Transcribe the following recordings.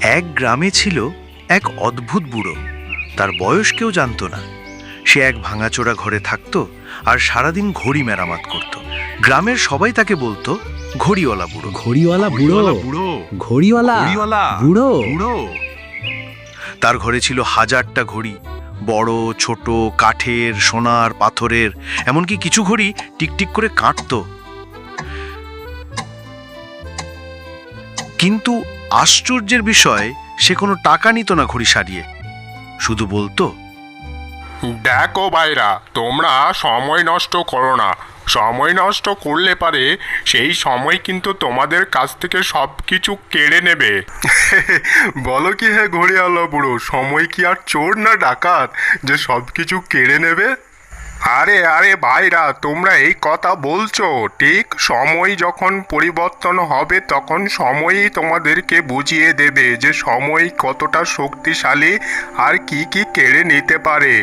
এক গ্রামে ছিল এক অদ্ভুত বুড়ো। তার বয়স কেউ জানতো না। সে এক ভাঙাচোরা ঘরে থাকতো আর সারাদিন ঘড়ি মেরামত করত। গ্রামের সবাই তাকে বলতো ঘড়িওয়ালা বুড়ো। ঘড়িওয়ালা বুড়ো? বুড়ো। ঘড়িওয়ালা? ঘড়িওয়ালা বুড়ো? বুড়ো। তার ঘরে ছিল হাজারটা ঘড়ি। বড়, ছোট, কাঠের, সোনার, পাথরের, এমনকি কিছু ঘড়ি টিকটিক করে কাঁটতো। কিন্তু আশ্চর্যের বিষয়, সে কোনো টাকা নিত না ঘড়ি সারিয়ে। শুধু বলতো, দেখো ভাইরা, তোমরা সময় নষ্ট করো না। সময় নষ্ট করলে পারে, সেই সময় কিন্তু তোমাদের কাছ থেকে সব কিছু কেড়ে নেবে। বলো কি হ্যাঁ ঘড়িয়ালা বুড়ো, সময় কি আর চোর না ডাকাত যে সব কিছু কেড়ে নেবে? আরে আরে ভাইরা, তোমরা এই কথা বলছো। ঠিক সময় যখন পরিবর্তন হবে, তখন সময়ই তোমাদেরকে বুঝিয়ে দেবে যে সময় কতটা শক্তিশালী আর কি কি কেড়ে নিতে পারে।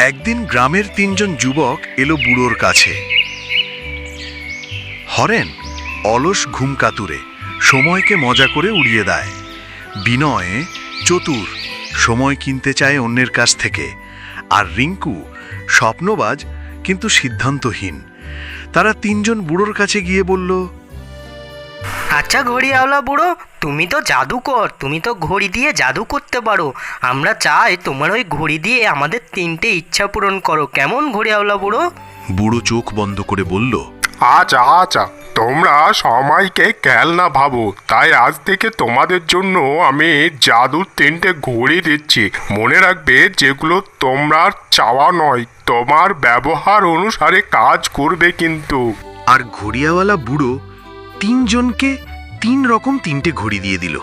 একদিন গ্রামের তিনজন যুবক এলো বুড়োর কাছে। হরেন, অলস ঘুম কাতুরে সময়কে মজা করে উড়িয়ে দেয়। বিনয়ে, চতুর, সময় কিনতে চায় অন্যের কাছ থেকে। আর রিঙ্কু, স্বপ্নবাজ, কিন্তু সিদ্ধান্তহীন। তারা তিনজন বুড়োর কাছে গিয়ে বলল আচ্ছা ঘড়িওয়ালা বুড়ো তুমি তো জাদুকর তুমি তো ঘড়ি দিয়ে জাদু করতে পারো। আমরা চাই তোমার ওই ঘড়ি দিয়ে আমাদের তিনটে ইচ্ছা পূরণ করো। কেমন ঘড়িওয়ালা বুড়ো? বুড়ো চোখ বন্ধ করে বলল আচ্ছা আচ্ছা তোমরা সময়কে খেলনা ভাবো। তাই আজ থেকে তোমাদের জন্য আমি জাদুর তিনটে ঘড়ি দিচ্ছি। মনে রাখবে যেগুলো তোমরা চাওয়া নয় তোমার ব্যবহার অনুসারে কাজ করবে কিন্তু। আর ঘড়িয়াওয়ালা বুড়ো তিনজনকে তিন রকম তিনটে ঘড়ি দিয়ে দিল।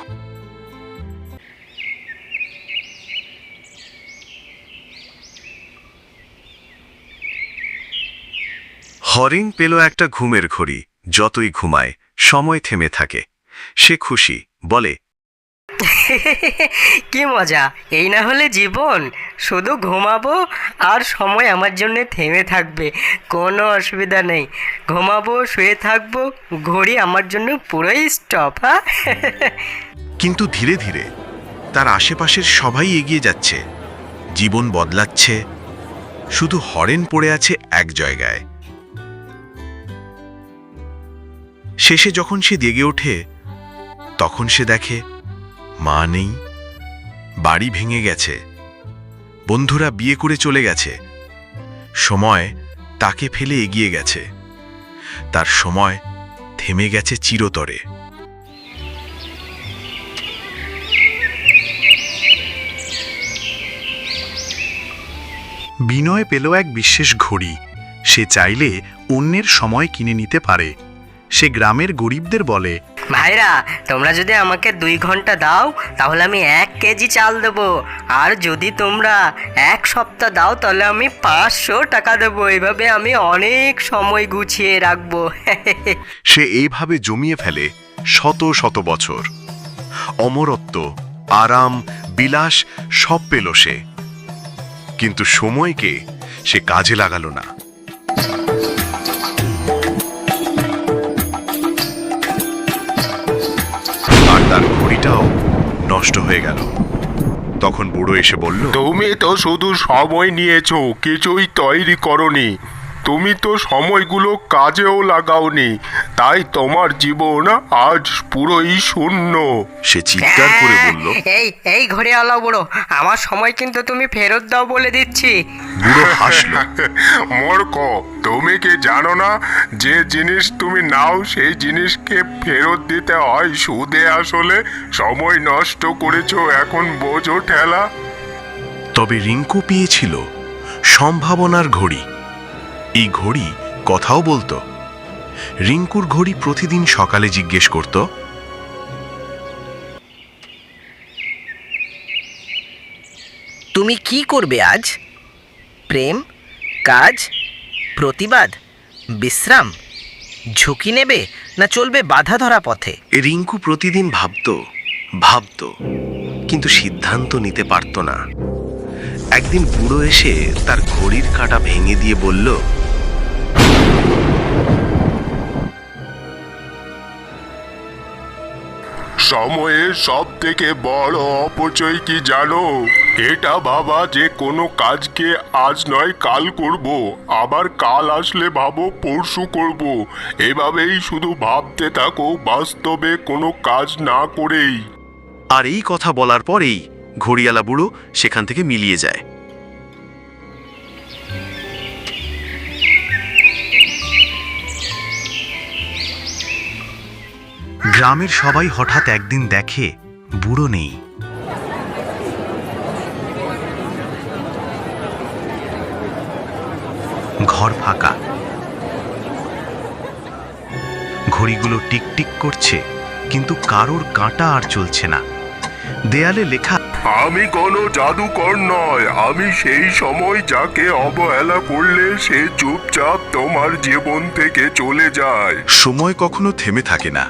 হরিণ পেল একটা ঘুমের ঘড়ি, যতই ঘুমায়, সময় থেমে থাকে। সে খুশি, বলে কি মজা। এই না হলে জীবন, শুধু ঘুমাবো আর সময় আমার জন্য থেমে থাকবে, কোনো অসুবিধা নেই। ঘুমাবো, শুয়ে থাকব, ঘড়ি আমার জন্য পুরোই স্টপ হ্যাঁ কিন্তু ধীরে ধীরে তার আশেপাশের সবাই এগিয়ে যাচ্ছে। জীবন বদলাচ্ছে, শুধু হরেন পড়ে আছে এক জায়গায়। শেষে যখন সে জেগে ওঠে, তখন সে দেখে মা নেই, বাড়ি ভেঙে গেছে, বন্ধুরা বিয়ে করে চলে গেছে, সময় তাকে ফেলে এগিয়ে গেছে, তার সময় থেমে গেছে চিরতরে। বিনয় পেল এক বিশেষ ঘড়ি, সে চাইলে অন্যের সময় কিনে নিতে পারে, সে গ্রামের গরিবদের বলে ভাইরা, তোমরা যদি আমাকে দুই ঘণ্টা দাও, তাহলে আমি এক কেজি চাল দেবো। আর যদি তোমরা এক সপ্তাহ দাও, তাহলে আমি পাঁচশো টাকা দেবো। এভাবে আমি অনেক সময় গুছিয়ে রাখব। সে এইভাবে জমিয়ে ফেলে শত শত বছর। অমরত্ব, আরাম, বিলাস সব পেল সে। কিন্তু সময়কে সে কাজে লাগালো না। ঘড়িটাও নষ্ট হয়ে গেল। তখন বুড়ো এসে বলল, তুমি তো শুধু সময় নিয়েছো, কিছুই তৈরি করনি। তুমি তো সময়গুলো কাজেও লাগাওনি তাই তোমার জীবন আজ পুরোই শূন্য। সে চিৎকার করে বলল এই এই ঘড়িওয়ালা বুড়ো আমার সময় কিন্তু তুমি ফেরত দাও বলে দিচ্ছি। বুড়ো হাসলো। মূর্খ তুমি কি জানো না যে জিনিস তুমি নাও সেই জিনিসকে ফেরত দিতে হয় সুদে আসলে সময় নষ্ট করেছ এখন বোঝো ঠেলা। তবে রিঙ্কু পেয়েছিল সম্ভাবনার ঘড়ি। এই ঘড়ি কথাও বলতো। রিঙ্কুর ঘড়ি প্রতিদিন সকালে জিজ্ঞেস করত তুমি কি করবে আজ? প্রেম কাজ প্রতিবাদ বিশ্রাম ঝুঁকি নেবে না চলবে বাধা ধরা পথে? রিঙ্কু প্রতিদিন ভাবত ভাবত কিন্তু সিদ্ধান্ত নিতে পারত না। একদিন বুড়ো এসে তার ঘড়ির কাঁটা ভেঙে দিয়ে বলল সময়ের সব থেকে বড় অপচয় কি জানো? এটা বাবা যে কোনো কাজকে আজ নয় কাল করব আবার কাল আসলে ভাবো পরশু করব। এভাবেই শুধু ভাবতে থাকো বাস্তবে কোনো কাজ না করেই। আর এই কথা বলার পরেই ঘড়িয়ালা বুড়ো সেখান থেকে মিলিয়ে যায়। গ্রামের সবাই হঠাৎ একদিন দেখে বুড়ো নেই। ঘর ফাঁকা। ঘড়িগুলো টিকটিক করছে, কিন্তু কারোর কাঁটা আর চলছে না। দেয়ালে লেখা আমি কোনো জাদুকর নয় আমি সেই সময় যাকে অবহেলা করলে সে চুপচাপ তোমার জীবন থেকে চলে যায়। সময় কখনো থেমে থাকে না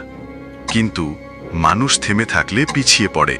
কিন্তু মানুষ থেমে থাকলে পিছিয়ে পড়ে।